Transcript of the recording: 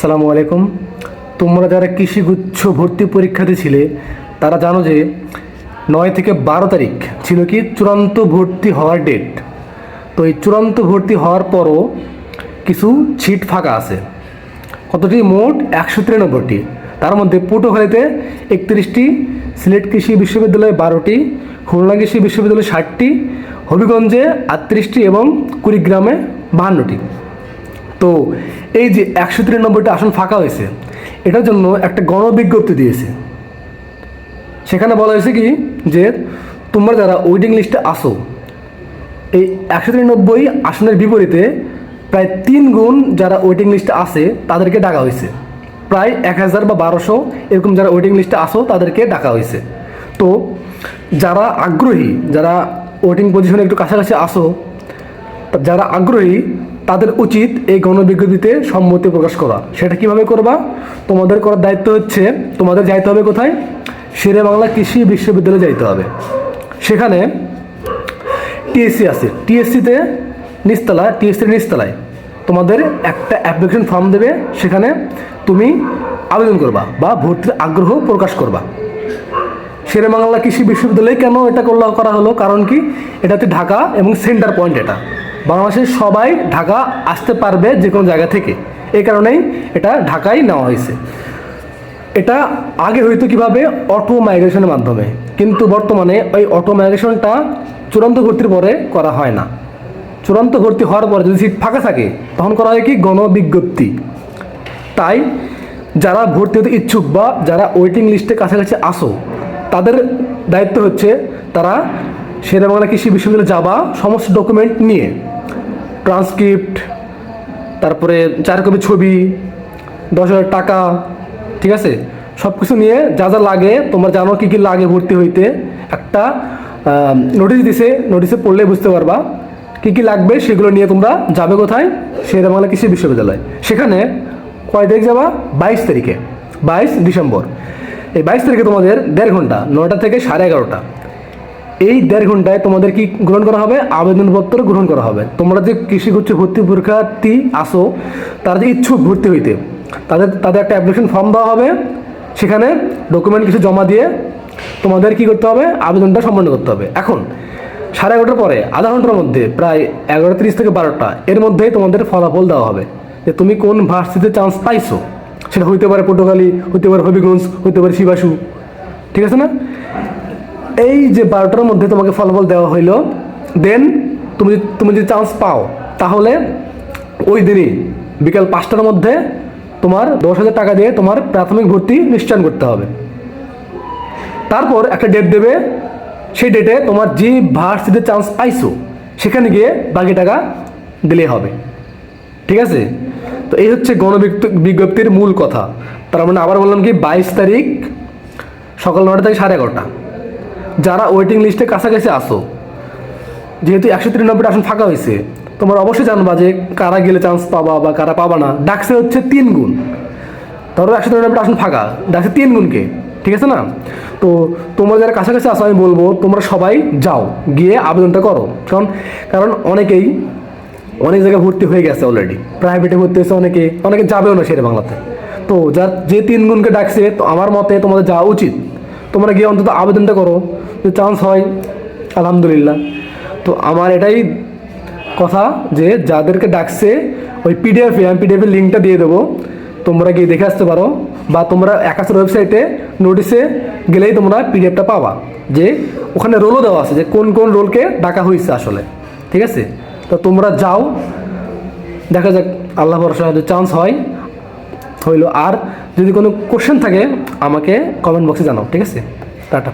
আসসালামু আলাইকুম। তোমরা যারা কৃষিগুচ্ছ ভর্তি পরীক্ষাতে ছিলে, তারা জানো যে নয় থেকে বারো তারিখ ছিল কি চূড়ান্ত ভর্তি হওয়ার ডেট। তো এই চূড়ান্ত ভর্তি হওয়ার পরও কিছু সিট ফাঁকা আছে। কতটি? মোট একশো তিরানব্বইটি। তার মধ্যে পটুয়াখালীতে একত্রিশটি, সিলেট কৃষি বিশ্ববিদ্যালয়ে বারোটি, খুলনা কৃষি বিশ্ববিদ্যালয়ে ষাটটি, হবিগঞ্জে আটত্রিশটি এবং কুড়িগ্রামে বাহান্নটি। তো এই যে একশো তিরানব্বইটা আসন ফাঁকা হয়েছে, এটার জন্য একটা গণবিজ্ঞপ্তি দিয়েছে। সেখানে বলা হয়েছে কি, যে তোমরা যারা ওয়েটিং লিস্টে আসো, এই একশো তিরানব্বই আসনের বিপরীতে প্রায় তিন গুণ যারা ওয়েটিং লিস্টে আসে, তাদেরকে ডাকা হয়েছে। প্রায় এক হাজার বা বারোশো এরকম যারা ওয়েটিং লিস্টে আসো, তাদেরকে ডাকা হয়েছে। তো যারা আগ্রহী, যারা ওয়েটিং পজিশনে একটু কাছাকাছি আসো যারা আগ্রহী তাদের উচিত এই গণবিজ্ঞপ্তিতে সম্মতি প্রকাশ করা। সেটা কীভাবে করবা? তোমাদের করার দায়িত্ব হচ্ছে, তোমাদের যাইতে হবে কোথায়? শেরে বাংলা কৃষি বিশ্ববিদ্যালয়ে যাইতে হবে। সেখানে টিএসসি আছে। টিএসসিতে নিচতলায় টিএসসির নিচতলায় তোমাদের একটা অ্যাপ্লিকেশন ফর্ম দেবে। সেখানে তুমি আবেদন করবা বা ভর্তির আগ্রহ প্রকাশ করবা। শেরে বাংলা কৃষি বিশ্ববিদ্যালয়ে কেন এটা করলা করা হলো? কারণ কি? এটাতে ঢাকা এবং সেন্টার পয়েন্ট এটা। বাংলাদেশের সবাই ঢাকা আসতে পারবে যে কোনো জায়গা থেকে। এই কারণেই এটা ঢাকায় নেওয়া হয়েছে। এটা আগে হইতো কীভাবে? অটো মাইগ্রেশনের মাধ্যমে। কিন্তু বর্তমানে ওই অটো মাইগ্রেশনটা চূড়ান্ত ভর্তির পরে করা হয় না। চূড়ান্ত ভর্তি হওয়ার পরে যদি সিট ফাঁকা থাকে, তখন করা হয় কি? গণবিজ্ঞপ্তি। তাই যারা ভর্তি হতে ইচ্ছুক বা যারা ওয়েটিং লিস্টে কাছাকাছি আসো, তাদের দায়িত্ব হচ্ছে তারা শেরেবাংলা কৃষি বিশ্ববিদ্যালয়ে যাবা, সমস্ত ডকুমেন্ট নিয়ে ট্রান্সক্রিপ্ট তারপরে চার কপি ছবি, দশ হাজার টাকা, ঠিক আছে? সব কিছু নিয়ে যা যা লাগে, তোমার জানো কী কী লাগে ভর্তি হইতে, একটা নোটিশ দিছে নোটিশে পড়লে বুঝতে পারবা কী কী লাগবে, সেগুলো নিয়ে তোমরা যাবে কোথায়? শেরেবাংলা কৃষি বিশ্ববিদ্যালয়। সেখানে কয় তারিখ যাবা? বাইশ তারিখে। বাইশ ডিসেম্বর। এই বাইশ তারিখে তোমাদের দেড় ঘণ্টা নটা থেকে সাড়ে এগারোটা। এই দেড় ঘন্টায় তোমাদের কি গ্রহণ করা হবে? আবেদনপত্র গ্রহণ করা হবে। তোমরা যে কৃষিগুচ্ছ ভর্তি পরীক্ষার্থী আসো, তারা যে ইচ্ছুক ভর্তি হইতে, তাদের তাদের একটা অ্যাপ্লিকেশন ফর্ম দেওয়া হবে। সেখানে ডকুমেন্ট কিছু জমা দিয়ে তোমাদের কি করতে হবে? আবেদনটা সম্পন্ন করতে হবে। এখন, সাড়ে এগারোটার পরে, আধা ঘণ্টার মধ্যে, প্রায় এগারোটা তিরিশ থেকে বারোটা, এর মধ্যেই তোমাদের ফলাফল দেওয়া হবে। যে তুমি কোন ভার্সিটিতে চান্স পাইছো? সেটা হইতে পারে পটুয়াখালী হইতে পারে হবিগঞ্জ, হইতে পারে শিবাসু। ঠিক আছে না? এই যে বারোটার মধ্যে তোমাকে ফলাফল দেওয়া হইল দেন তুমি তুমি যদি চান্স পাও, তাহলে ওই দিনই বিকাল পাঁচটার মধ্যে তোমার দশ হাজার টাকা দিয়ে তোমার প্রাথমিক ভর্তি নিশ্চয়ন করতে হবে। তারপর একটা ডেট দেবে, সেই ডেটে তোমার যে ভার্সিটিতে চান্স পাইছো, সেখানে গিয়ে বাকি টাকা দিলেই হবে। ঠিক আছে? তো এই হচ্ছে বিজ্ঞপ্তির মূল কথা। তার মানে আবার বললাম কি, বাইশ তারিখ সকাল নটা থেকে সাড়ে এগারোটা। যারা ওয়েটিং লিস্টে কাছাকাছি আসো যেহেতু একশো তিরানব্বইটা আসন ফাঁকা হয়েছে, তোমরা অবশ্যই জানবা যে কারা গেলে চান্স পাবা বা কারা পাবা না। ডাকসে হচ্ছে তিন গুণ। ধরো একশো তিরানব্বইটা আসন ফাঁকা, ডাকছে তিন গুণকে, ঠিক আছে না? তো তোমরা যারা কাছাকাছি আসো আমি বলব, তোমরা সবাই যাও, গিয়ে আবেদনটা করো। কারণ কারণ অনেকেই, অনেক জায়গায় ভর্তি হয়ে গেছে অলরেডি প্রাইভেটে ভর্তি হয়েছে অনেকে অনেকে যাবেও না সেরে বাংলাতে। তো যার, যে তিন গুণকে ডাকছে, তো আমার মতে তোমাদের যাওয়া উচিত। তোমরা গিয়ে অন্তত আবেদনটা করো, যদি চান্স হয়, আলহামদুলিল্লাহ। তো আমার এটাই কথা যে যাদেরকে ডাকছে, ওই পিডিএফে আমি পিডিএফের লিঙ্কটা দিয়ে দেবো। তোমরা গিয়ে দেখে আসতে পারো বা তোমরা একাশের ওয়েবসাইটে নোটিশে গেলেই তোমরা পিডিএফটা পাবা যে ওখানে রোলও দেওয়া আছে যে কোন কোন রোলকে ডাকা হয়েছে আসলে। ঠিক আছে? তো তোমরা যাও, দেখা যাক, আল্লাহ ভরসা চান্স হয় হইল। আর যদি কোনো কোশ্চেন থাকে আমাকে কমেন্ট বক্সে জানাও ঠিক আছে? টাটা।